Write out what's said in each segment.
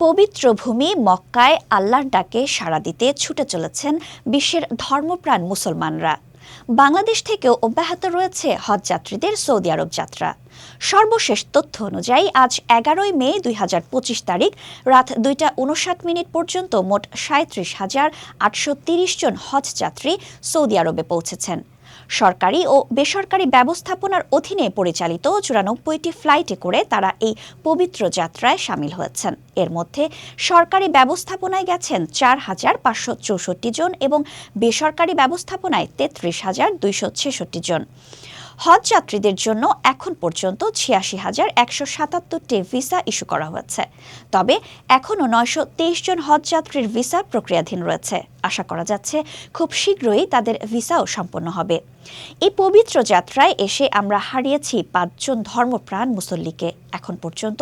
পবিত্র ভূমি মক্কায় আল্লাহর ডাকে সাড়া দিতে ছুটে চলেছেন বিশ্বের ধর্মপ্রাণ মুসলমানরা। বাংলাদেশ থেকেও অব্যাহত রয়েছে হজ যাত্রীদের সৌদি আরব যাত্রা। সর্বশেষ তথ্য অনুযায়ী আজ এগারোই মে দুই হাজার পঁচিশ তারিখ রাত দুইটা উনষাট মিনিট পর্যন্ত মোট সাঁত্রিশ হাজার আটশো জন হজ যাত্রী সৌদি আরবে পৌঁছেছেন। সরকারি ও বেসরকারি ব্যবস্থাপনার অধীনে পরিচালিত চুরানব্বইটি ফ্লাইটে করে তারা এই পবিত্র যাত্রায় সামিল হয়েছেন। এর মধ্যে সরকারি ব্যবস্থাপনায় গেছেন চার হাজার পাঁচশো চৌষট্টি জন এবং বেসরকারি ব্যবস্থাপনায় তেত্রিশ হাজার দুইশো ছেষট্টি জন। হজ যাত্রীদের জন্য এখন পর্যন্ত ছিয়াশি হাজার একশো সাতাত্তরটি ভিসা ইস্যু করা হয়েছে। তবে এখনও নয়শো তেইশ জন হজ যাত্রীর ভিসা প্রক্রিয়াধীন রয়েছে। আশা করা যাচ্ছে খুব শীঘ্রই তাদের ভিসাও সম্পন্ন হবে। এই পবিত্র যাত্রায় এসে আমরা হারিয়েছি পাঁচজন ধর্মপ্রাণ মুসল্লিকে। এখন পর্যন্ত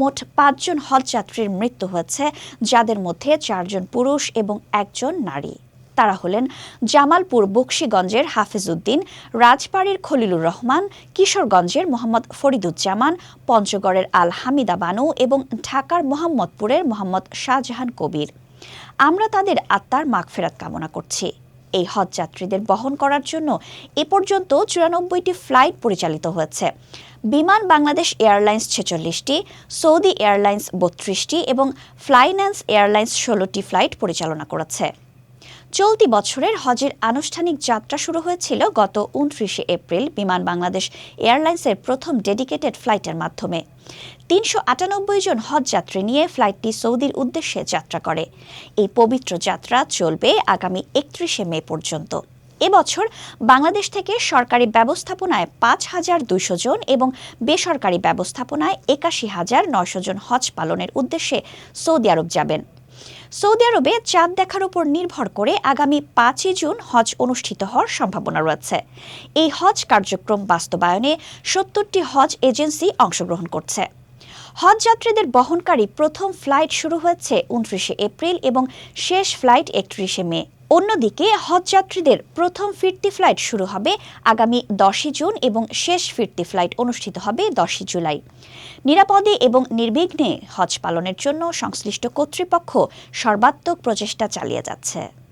মোট পাঁচজন হজ যাত্রীর মৃত্যু হয়েছে, যাদের মধ্যে চারজন পুরুষ এবং একজন নারী। তারা হলেন জামালপুর বক্সিগঞ্জের হাফিজউদ্দিন, রাজবাড়ির খলিলুর রহমান, কিশোরগঞ্জের মোহাম্মদ ফরিদুজ্জামান, পঞ্চগড়ের আল হামিদা বানু এবং ঢাকার মোহাম্মদপুরের মোহাম্মদ শাহজাহান কবির। আমরা তাদের আত্মার মাগফেরাত কামনা করছি। এই হজ যাত্রীদের বহন করার জন্য এ পর্যন্ত চুরানব্বইটি ফ্লাইট পরিচালিত হয়েছে। বিমান বাংলাদেশ এয়ারলাইন্স ছেচল্লিশটি, সৌদি এয়ারলাইন্স বত্রিশটি এবং ফ্লাইন্যান্স এয়ারলাইন্স ষোলোটি ফ্লাইট পরিচালনা করেছে। চলতি বছরের হজের আনুষ্ঠানিক যাত্রা শুরু হয়েছিল গত উনত্রিশে এপ্রিল বিমান বাংলাদেশ এয়ারলাইন্সের প্রথম ডেডিকেটেড ফ্লাইটের মাধ্যমে। তিনশো আটানব্বই জন হজ যাত্রী নিয়ে ফ্লাইটটি সৌদির উদ্দেশ্যে যাত্রা করে। এই পবিত্র যাত্রা চলবে আগামী একত্রিশে মে পর্যন্ত। এবছর বাংলাদেশ থেকে সরকারি ব্যবস্থাপনায় পাঁচ হাজার দুইশো জন এবং বেসরকারি ব্যবস্থাপনায় একাশি হাজার নয়শো জন হজ পালনের উদ্দেশ্যে সৌদি আরব যাবেন। সৌদি আরবে চাঁদ দেখার উপর নির্ভর করে আগামী পাঁচই জুন হজ অনুষ্ঠিত হওয়ার সম্ভাবনা রয়েছে। এই হজ কার্যক্রম বাস্তবায়নে সত্তরটি হজ এজেন্সি অংশগ্রহণ করছে। হজ যাত্রীদের বহনকারী প্রথম ফ্লাইট শুরু হয়েছে উনত্রিশে এপ্রিল এবং শেষ ফ্লাইট একত্রিশে মে। অন্যদিকে হজ যাত্রীদের প্রথম ফিরতি ফ্লাইট শুরু হবে আগামী দশই জুন এবং শেষ ফিরতি ফ্লাইট অনুষ্ঠিত হবে দশই জুলাই। নিরাপদে এবং নির্বিঘ্নে হজ পালনের জন্য সংশ্লিষ্ট কর্তৃপক্ষ সর্বাত্মক প্রচেষ্টা চালিয়ে যাচ্ছে।